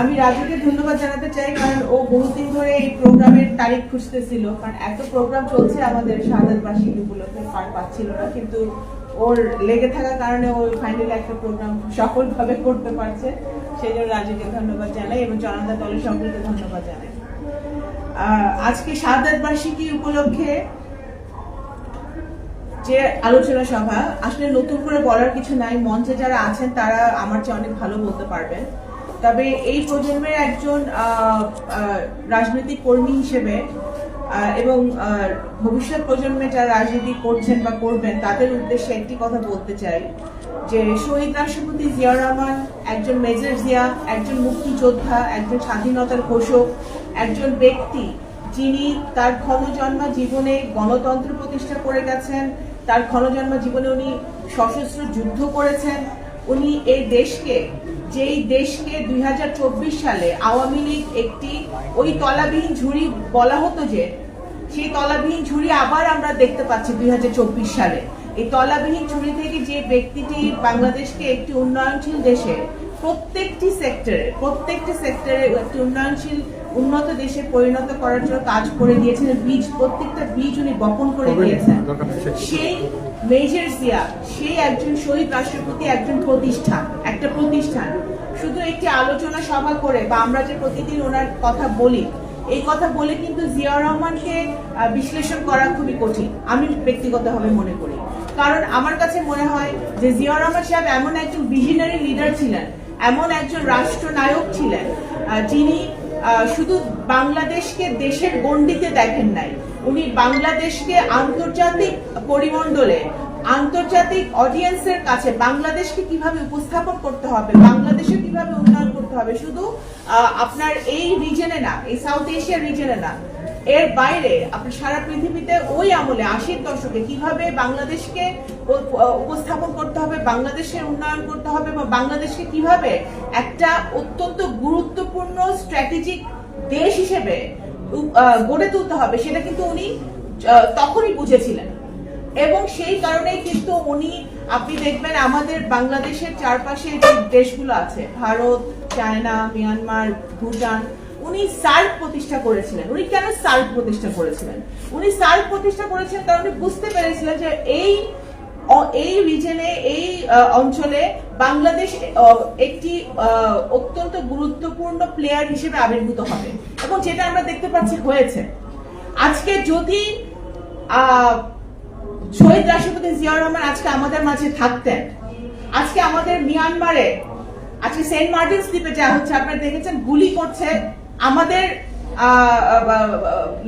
আমি রাজুকে ধন্যবাদ জানাতে চাই, কারণ ও বহুদিন ধরে এই প্রোগ্রামের তারিখ খুঁজতেছিল। কারণ এত প্রোগ্রাম চলছে আমাদের বার্ষিকী উপলক্ষে, পার পাচ্ছিল না, কিন্তু ওর লেগে থাকার কারণে ও ফাইনালি একটা প্রোগ্রাম সফলভাবে করতে পারছে। সেই জন্য রাজুকে ধন্যবাদ জানাই এবং জনতা দলের সকলকে ধন্যবাদ জানাই। আজকে শাহাদ বার্ষিকী উপলক্ষে যে আলোচনা সভা, আসলে নতুন করে বলার কিছু নাই। মঞ্চে যারা আছেন, তারা আমার চেয়ে অনেক ভালো বলতে পারবেন। তবে এই প্রজন্মের একজন রাজনৈতিক কর্মী হিসেবে এবং ভবিষ্যৎ প্রজন্মে যারা রাজনীতি করছেন বা করবেন, তাদের উদ্দেশ্যে একটি কথা বলতে চাই, যে শহীদ রাষ্ট্রপতি জিয়াউর রহমান, একজন মেজর জিয়া, একজন মুক্তিযোদ্ধা, একজন স্বাধীনতার ঘোষক, একজন ব্যক্তি যিনি তার ক্ষণজন্মা জীবনে গণতন্ত্র প্রতিষ্ঠা করে গেছেন, তার ক্ষণজন্মা জীবনে উনি সশস্ত্র যুদ্ধ করেছেন, উনি এই দেশকে যেই দেশকে দুই হাজার চব্বিশ সালে আওয়ামী লীগ একটি ওই তলাবিহীন ঝুড়ি বলা হতো যে সেই তলাবিহীন ঝুড়ি আবার আমরা দেখতে পাচ্ছি দুই সালে। এই তলাবিহীন ঝুড়ি থেকে যে ব্যক্তিটি বাংলাদেশকে একটি উন্নয়নশীল দেশে প্রত্যেকটি সেক্টরে প্রত্যেকটি সেক্টরে একটি উন্নয়নশীল উন্নত দেশে পরিণত করার জন্য কাজ করে দিয়েছেন বীজ প্রত্যেকটা বীজ উনি বপন করে দিয়েছেন। সেই মেজর জিয়া সেই একজন শহীদ রাষ্ট্রপতি একজন প্রতিষ্ঠান একটা প্রতিষ্ঠান, শুধু একটি আলোচনা সভা করে বা আমরা যে প্রতিদিন ওনার কথা বলি, এই কথা বলে কিন্তু জিয়াউর রহমানকে বিশ্লেষণ করা খুবই কঠিন, আমি ব্যক্তিগতভাবে মনে করি। কারণ আমার কাছে মনে হয় যে জিয়াউর রহমান সাহেব এমন একজন ভিশনারি লিডার ছিলেন, এমন একজন রাষ্ট্রনায়ক ছিলেন যিনি শুধু বাংলাদেশকে দেশের গণ্ডিতে দেখেন নাই, উনি বাংলাদেশকে আন্তর্জাতিক পরিমণ্ডলে আন্তর্জাতিক অডিয়েন্সের কাছে বাংলাদেশকে কীভাবে উপস্থাপন করতে হবে, বাংলাদেশে কীভাবে উন্নয়ন করতে হবে, শুধু আপনার এই রিজনে না, এই সাউথ এশিয়া রিজনে না, এর বাইরে আপনার সারা পৃথিবীতে ওই আমলে আশির দশকে কীভাবে বাংলাদেশকে উপস্থাপন করতে হবে, বাংলাদেশের উন্নয়ন করতে হবে বা বাংলাদেশকে কীভাবে একটা অত্যন্ত গুরুত্বপূর্ণ স্ট্র্যাটেজিক দেশ হিসেবে গড়ে তুলতে হবে, সেটা কিন্তু উনি তখনই বুঝেছিলেন। এবং সেই কারণেই কিন্তু উনি আপনি দেখবেন আমাদের বাংলাদেশের চারপাশে যে দেশগুলো আছে ভারত চায়না মিয়ানমার ভুটান উনি সার্ক প্রতিষ্ঠা করেছিলেন। উনি কেন সার্ক প্রতিষ্ঠা করেছিলেন? উনি সার্ক প্রতিষ্ঠা করেছেন কারণ উনি বুঝতে পেরেছিলেন যে এই এই রিজনে এই অঞ্চলে বাংলাদেশ একটি অত্যন্ত গুরুত্বপূর্ণ প্লেয়ার হিসেবে আবির্ভূত হবে। এবং যেটা আমরা দেখতে পাচ্ছি হয়েছে। আজকে যদি আহ, শহীদ রাষ্ট্রপতি জিয়াউর রহমান আজকে আমাদের মাঝে থাকতেন। আজকে আমাদের মিয়ানমারে, আজকে সেন্ট মার্টিন দ্বীপে যা হচ্ছে, আপনারা দেখেছেন, গুলি করছে আমাদের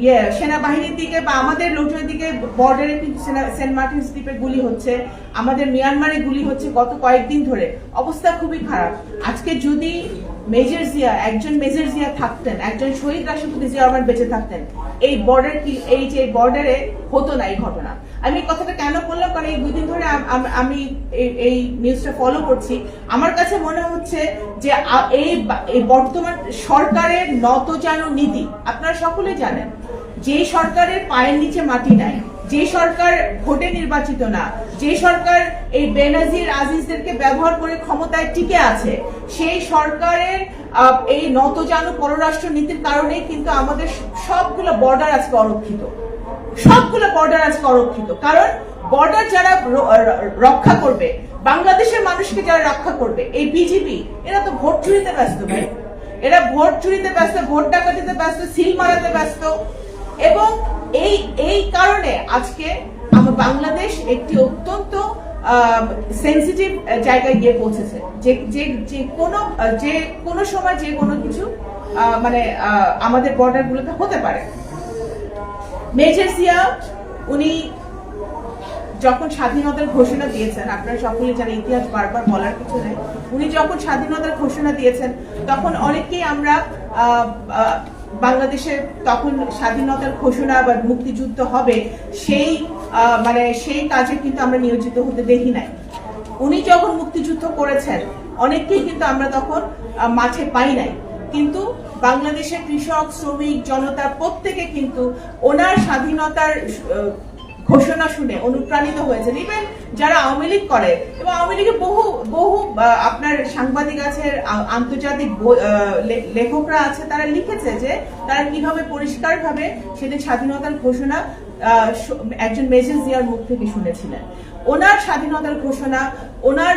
ইয়ে সেনাবাহিনীর দিকে বা আমাদের লোকজনের দিকে বর্ডারে কিন্তু সেন্ট মার্টিন দ্বীপে গুলি হচ্ছে, আমাদের মিয়ানমারে গুলি হচ্ছে গত কয়েকদিন ধরে। অবস্থা খুবই খারাপ। আজকে যদি মেজর জিয়া, একজন মেজর জিয়া থাকতেন, একজন শহীদ রাষ্ট্রপতি জিয়া রহমান বেঁচে থাকতেন এই বর্ডার এই যে বর্ডারে হতো না এই ঘটনা। আমি কথাটা কেন বললাম? কারণ এই দুদিন ধরে আম- এই- নিউজটা ফলো করছি। আমার কাছে মনে হচ্ছে যে এই এই বর্তমান সরকারের নতজানু নীতি, আপনারা সকলে জানেন, যে সরকারের পায়ের নিচে মাটি নাই যে সরকার ভোটে নির্বাচিত না, যে সরকার এই বেনাজির আজিজদেরকে ব্যবহার করে ক্ষমতায় টিকে আছে, সেই সরকারের এই নতজানু পররাষ্ট্র নীতির কারণেই কিন্তু আমাদের সবগুলো বর্ডার আজকে অরক্ষিত। সবগুলো বর্ডার আজকে অরক্ষিত। কারণ বর্ডার যারা রক্ষা করবে, বাংলাদেশের মানুষকে যারা রক্ষা করবে, এই বিজেপি এরা তো ভোট চুরিতে ব্যস্ত ভাই। এরা ভোট চুরিতে ব্যস্ত, ভোট ডাকাতিতে ব্যস্ত, সিল মারাতে ব্যস্ত। এবং এই এই কারণে আজকে আমার বাংলাদেশ একটি অত্যন্ত সেন্সিটিভ জায়গায় গিয়ে পৌঁছেছে। যে যে যে কোনো যে কোনো সময় যে কোনো কিছু মানে আমাদের বর্ডারগুলোতে হতে পারে। মেজর জিয়া উনি যখন স্বাধীনতার ঘোষণা দিয়েছেন, আপনারা সকলে জানেন, ইতিহাস বারবার বলার কিছু নেই, উনি যখন স্বাধীনতার ঘোষণা দিয়েছেন, তখন অনেকেই আমরা বাংলাদেশে তখন স্বাধীনতার ঘোষণা বা মুক্তিযুদ্ধ হবে, সেই মানে সেই কাজে কিন্তু আমরা নিয়োজিত হতে দেখি নাই। উনি যখন মুক্তিযুদ্ধ করেছেন, অনেককেই কিন্তু আমরা তখন মাঠে পাই নাই। কিন্তু বাংলাদেশের কৃষক, শ্রমিক, জনতা প্রত্যেকে কিন্তু ওনার স্বাধীনতার ঘোষণা শুনে অনুপ্রাণিত হয়েছেন। ইভেন যারা আওয়ামী লীগ করে, এবং আওয়ামী লীগের বহু বহু আপনার সাংবাদিক আছে আন্তর্জাতিক লেখকরা আছে, তারা লিখেছে যে তারা কীভাবে পরিষ্কারভাবে সেদিন স্বাধীনতার ঘোষণা একজন মেজর জিয়ার মুখ থেকে শুনেছিলেন। ওনার স্বাধীনতার ঘোষণা, ওনার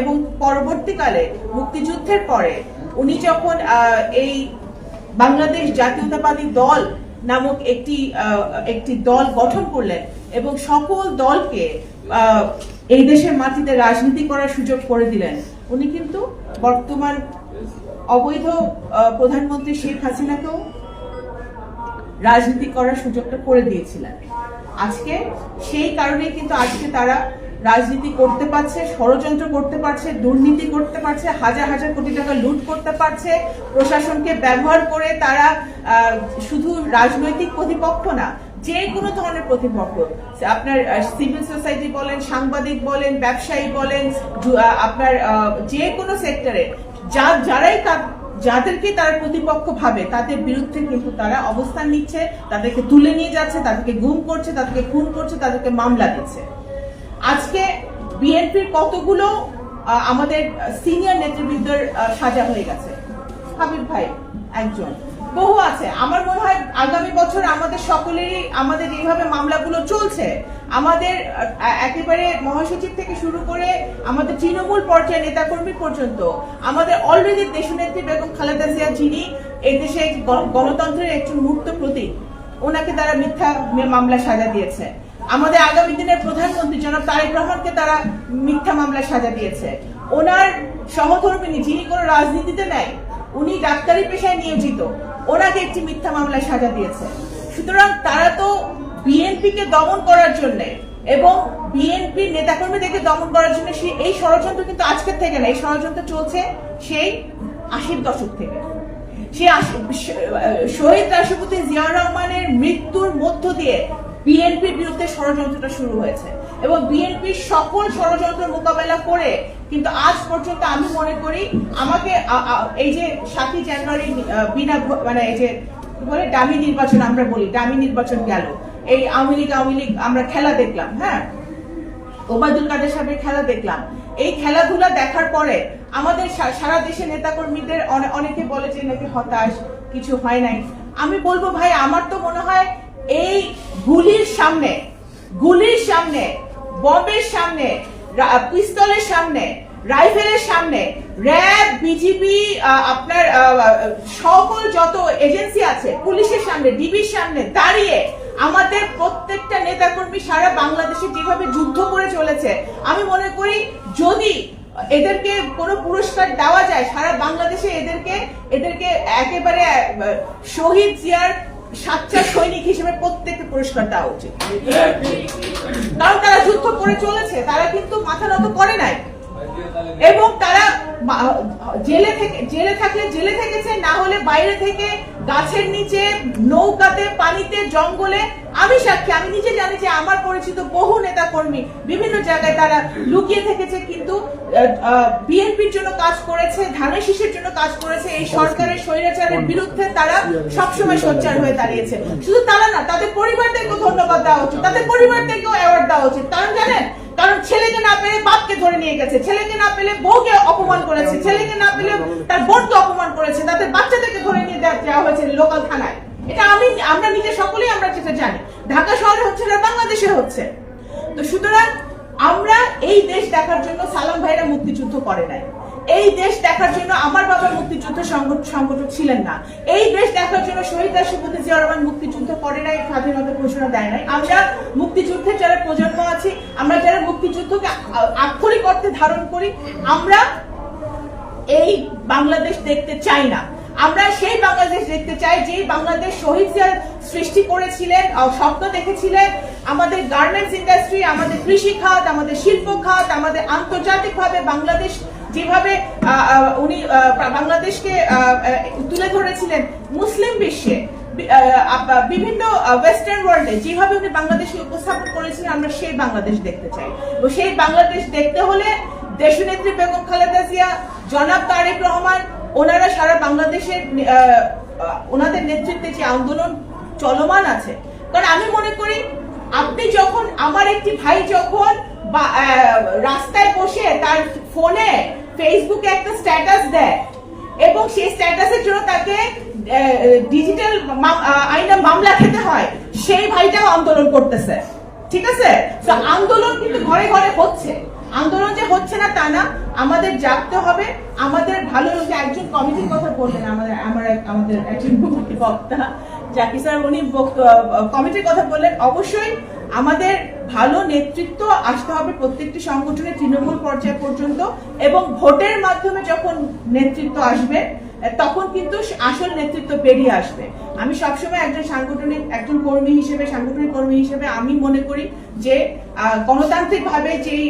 এবং পরবর্তীকালে মুক্তিযুদ্ধের পরে উনি যখন এই বাংলাদেশ জাতীয়তাবাদী দল নামক একটি একটি দল গঠন করলেন এবং সকল দলকে এই দেশের মাটিতে রাজনীতি করার সুযোগ করে দিলেন। উনি কিন্তু বর্তমান অবৈধ প্রধানমন্ত্রী শেখ হাসিনাকেও রাজনীতি করার সুযোগটা করে দিয়েছিলেন। আজকে সেই কারণে কিন্তু আজকে তারা রাজনীতি করতে পারছে, ষড়যন্ত্র করতে পারছে, দুর্নীতি করতে পারছে, হাজার হাজার কোটি টাকা লুট করতে পারছে, প্রশাসনকে ব্যবহার করে তারা শুধু রাজনৈতিক প্রতিপক্ষ না, যে কোনো ধরনের প্রতিপক্ষ। আপনার সিভিল সোসাইটি বলেন, সাংবাদিক বলেন, ব্যবসায়ী বলেন আপনার যে কোনো সেক্টরে যা, যারাই যাদেরকে তারা প্রতিপক্ষ ভাবে, তাদের বিরুদ্ধে কিন্তু তারা অবস্থান নিচ্ছে, তাদেরকে তুলে নিয়ে যাচ্ছে, তাদেরকে গুম করছে, তাদেরকে খুন করছে, তাদেরকে মামলা দিচ্ছে। আজকে বিএনপির কতগুলো আমাদের সিনিয়র নেতৃবৃন্দের সাজা হয়ে গেছে? হাবিব ভাই, একজন। বহু আছে। আমার মনে হয় আগামী বছর আমাদের সকলেরই, আমাদের এইভাবে মামলাগুলো চলছে। আমাদের একেবারে মহাসচিব থেকে শুরু করে আমাদের তৃণমূল পর্যায়ে নেতাকর্মী পর্যন্ত, আমাদের অলরেডি দেশনেত্রী বেগম খালেদা জিয়া যিনি এই দেশে গণ- গণতন্ত্রের একটি মূর্ত প্রতীক, ওনাকে তারা মিথ্যা মামলা সাজা দিয়েছে। আমাদের আগামী দিনের প্রধানমন্ত্রী জনাব তারেক রহমানকে তারা মিথ্যা মামলা সাজা দিয়েছে। ওনার সহধর্মিনী, যিনি কোনো রাজনীতিতে নেয় উনি ডাক্তারি পেশায় নিয়োজিত, ওনাকে একটি মিথ্যা মামলায় সাজা দিয়েছে। সুতরাং তারা তো বিএনপি কে দমন করার জন্য এবং বিএনপি নেতাকর্মীদেরকে দমন করার জন্য সেই এই ষড়যন্ত্র কিন্তু আজকের থেকে না, এই ষড়যন্ত্র চলছে সেই আশির দশক থেকে। সে শহীদ রাষ্ট্রপতি জিয়াউর রহমানের মৃত্যুর মধ্য দিয়ে বিএনপির বিরুদ্ধে ষড়যন্ত্রটা শুরু হয়েছে। এবং বিএনপির সকল ষড়যন্ত্র মোকাবেলা করে, কিন্তু আজ পর্যন্ত আমি মনে করি আমাকে এই যে সাতই জানুয়ারি বিনা মানে এই যে বলে, ডামি নির্বাচন আমরা বলি, ডামি নির্বাচন গেল। এই আওয়ামী লীগ আওয়ামী লীগ আমরা খেলা দেখলাম হ্যাঁ? ওবায়দুল কাদের সাহেবের খেলা দেখলাম। এই খেলাধুলা দেখার পরে আমাদের সারা দেশে নেতাকর্মীদের অনে- অনেকে বলে যে নাকি হতাশ, কিছু হয় নাই। আমি বলব ভাই, আমার তো মনে হয় এই গুলির সামনে গুলির সামনে, বম্বের সামনে পিস্তলের সামনে, রাইফেলের সামনে, র্যাব, বিজিবি আপনার সকল যত এজেন্সি আছে, পুলিশের সামনে, ডিবির সামনে দাঁড়িয়ে আমাদের প্রত্যেকটা নেতাকর্মী সারা বাংলাদেশে যেভাবে যুদ্ধ করে চলেছে, আমি মনে করি যদি এদেরকে কোনো পুরস্কার দেওয়া যায়, সারা বাংলাদেশে এদেরকে এদেরকে একেবারে শহীদ জিয়ার সাচ্চা সৈনিক হিসেবে প্রত্যেককে পুরস্কার দেওয়া উচিত। কারণ তারা যুদ্ধ করে চলেছে, তারা কিন্তু মাথা নত করে নাই। এবং তারা জেলে থেকে জেলে থাকলে জেলে থেকেছে, না হলে বাইরে থেকে গাছের নিচে, নৌকাতে, পানিতে, জঙ্গলে। আমি সাক্ষী, আমি নিজে জানি যে আমার পরিচিত বহু নেতা কর্মী বিভিন্ন জায়গায় তারা লুকিয়ে থেকেছে, কিন্তু বিএনপির জন্য কাজ করেছে, ধানের শীষের জন্য কাজ করেছে, এই সরকারের স্বৈরাচারের বিরুদ্ধে তারা সবসময় সোচ্চার হয়ে দাঁড়িয়েছে। শুধু তারা না, তাদের পরিবারদেরকেও ধন্যবাদ দেওয়া উচিত, তাদের পরিবারদেরকেও অ্যাওয়ার্ড দেওয়া উচিত। কারণ জানেন কারণ ছেলেকে না পেলে বাপকে ধরে নিয়ে গেছে। ছেলেকে না পেলে বউকে অপমান করেছে। ছেলেকে না পেলে তার বোনকে অপমান করেছে। তাদের বাচ্চাদেরকে ধরে নিয়ে দেওয়া হয়েছে লোকাল থানায়। এটা আমি আমরা নিজে সকলেই আমরা সেটা জানি। ঢাকা শহরে হচ্ছে না, বাংলাদেশে হচ্ছে। তো সুতরাং আমরা এই দেশ দেখার জন্য সালাম ভাইরা মুক্তিযুদ্ধ করে নাই। এই দেশ দেখার জন্য আমার বাবা মুক্তিযুদ্ধ সংগঠ- সংগঠক ছিলেন না। এই দেশ দেখার জন্য শহীদ রাষ্ট্রপতি জিয়া রহমান মুক্তিযুদ্ধ করে নাই, স্বাধীনতা ঘোষণা দেয় নাই। আমরা মুক্তিযুদ্ধের যারা প্রজন্ম আছি, আমরা যারা মুক্তিযুদ্ধকে আক্ষরিক অর্থে ধারণ করি, আমরা এই বাংলাদেশ দেখতে চাই না। আমরা সেই বাংলাদেশ দেখতে চাই যে বাংলাদেশ শহীদ জিয়া সৃষ্টি করেছিলেন স্বপ্ন দেখেছিলেন। আমাদের গার্মেন্টস ইন্ডাস্ট্রি আমাদের কৃষি খাত, আমাদের শিল্প খাত, আমাদের আন্তর্জাতিকভাবে বাংলাদেশ যেভাবে উনি বাংলাদেশকে তুলে ধরেছিলেন মুসলিম বিশ্বে বিভিন্ন ওয়েস্টার্ন ওয়ার্ল্ডে যেভাবে উনি বাংলাদেশকে উপস্থাপন করেছিলেন, আমরা সেই বাংলাদেশ দেখতে চাই। এবং সেই বাংলাদেশ দেখতে হলে দেশনেত্রী বেগম খালেদা জিয়া, জনাব তারেক রহমান, ওনারা সারা বাংলাদেশের ওনাদের নেতৃত্বে যে আন্দোলন চলমান আছে। কারণ আমি মনে করি, আপনি যখন, আমার একটি ভাই যখন রাস্তায় বসে তার ফোনে ফেসবুকে একটা স্ট্যাটাস দেয়। এবং সেই স্ট্যাটাসের জন্য তাকে ডিজিটাল আইনে মামলা খেতে হয়। সেই ভাইটাও আন্দোলন করতেছে। ঠিক আছে? তো আন্দোলন কিন্তু ঘরে ঘরে হচ্ছে। আন্দোলন যে হচ্ছে না তা না, আমাদের জাগতে হবে। আমাদের ভালো যে একজন কমিটির কথা বললেন আমাদের, আমার আমাদের একজন বক্তা। জাকি স্যার, উনি কমিটির কথা বললেন। অবশ্যই আমাদের ভালো নেতৃত্ব আসতে হবে প্রত্যেকটি সংগঠনের তৃণমূল পর্যায় পর্যন্ত এবং ভোটের মাধ্যমে যখন নেতৃত্ব আসবে, তখন কিন্তু আসল নেতৃত্ব বেরিয়ে আসবে। আমি সবসময় একজন সাংগঠনিক, একজন কর্মী হিসেবে, সাংগঠনিক কর্মী হিসেবে আমি মনে করি যে গণতান্ত্রিক ভাবে যেই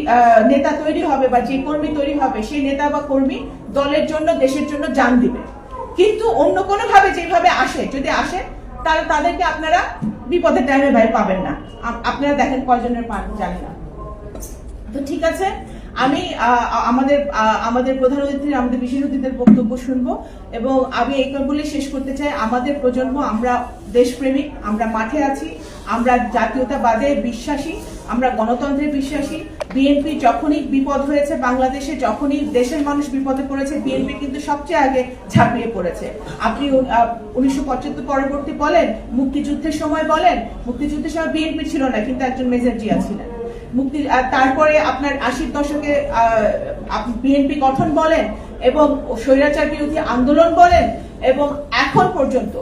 নেতা তৈরি হবে বা যে কর্মী তৈরি হবে, সেই নেতা বা কর্মী দলের জন্য, দেশের জন্য জান দিবে। কিন্তু অন্য কোনোভাবে যেভাবে আসে, যদি আসে তাহলে তাদেরকে আপনারা বিপদের টাইমে ভাই পাবেন না। আপনারা দেখেন কয়জনের পান জানি না। তো ঠিক আছে, আমি আমাদের আমাদের প্রধান অতিথির, আমাদের বিশেষ অতিথিদের বক্তব্য শুনব এবং আমি এই বলে শেষ করতে চাই। আমাদের প্রজন্ম, আমরা দেশপ্রেমিক, আমরা মাঠে আছি, আমরা জাতীয়তাবাদে বিশ্বাসী, আমরা গণতন্ত্রে বিশ্বাসী বিএনপি যখনই বিপদ হয়েছে, বাংলাদেশে যখনই দেশের মানুষ বিপদে পড়েছে বিএনপি কিন্তু সবচেয়ে আগে ঝাঁপিয়ে পড়েছে। আপনি উনিশশো পঁচাত্তর পরবর্তী বলেন, মুক্তিযুদ্ধের সময় বলেন, মুক্তিযুদ্ধের সময় বিএনপি ছিল না, কিন্তু একজন মেজর জিয়া ছিলেন। মুক্তি তারপরে আপনার আশির দশকে বিএনপি গঠন বলেন, এবং স্বৈরাচার বিরোধী আন্দোলন বলেন, এবং এখন পর্যন্ত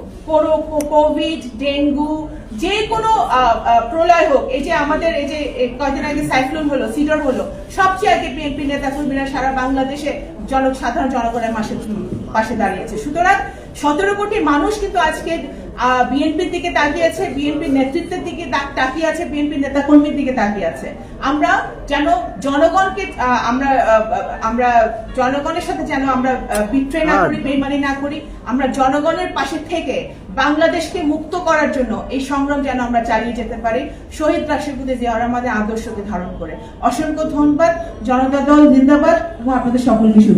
কোভিড, ডেঙ্গু, যে কোনো প্রলয় হোক, এই যে আমাদের এই যে কয়েকদিন আগে সাইক্লোন হলো, সিডর হলো, সবচেয়ে আগে বিএনপি নেতা কর্মীরা সারা বাংলাদেশে জন সাধারণ জনগণের মাসে পাশে দাঁড়িয়েছে। সুতরাং সতেরো কোটি মানুষ কিন্তু আজকে বিএনপির দিকে তাকিয়েছে বিএনপির নেতৃত্বের দিকে তাকিয়ে আছে বিএনপি নেতাকর্মীর দিকে তাকিয়ে আছে। আমরা যেন জনগণকে আমরা আমরা জনগণের সাথে যেন আমরা বিট্রে না করি বেমানি না করি আমরা জনগণের পাশে থেকে বাংলাদেশকে মুক্ত করার জন্য এই সংগ্রাম যেন আমরা চালিয়ে যেতে পারি। শহীদ রাষ্ট্রপতি জিয়াউর আমাদের আদর্শকে ধারণ করে। অসংখ্য ধন্যবাদ। জনতা দল জিন্দাবাদ। এবং আপনাদের সকলকে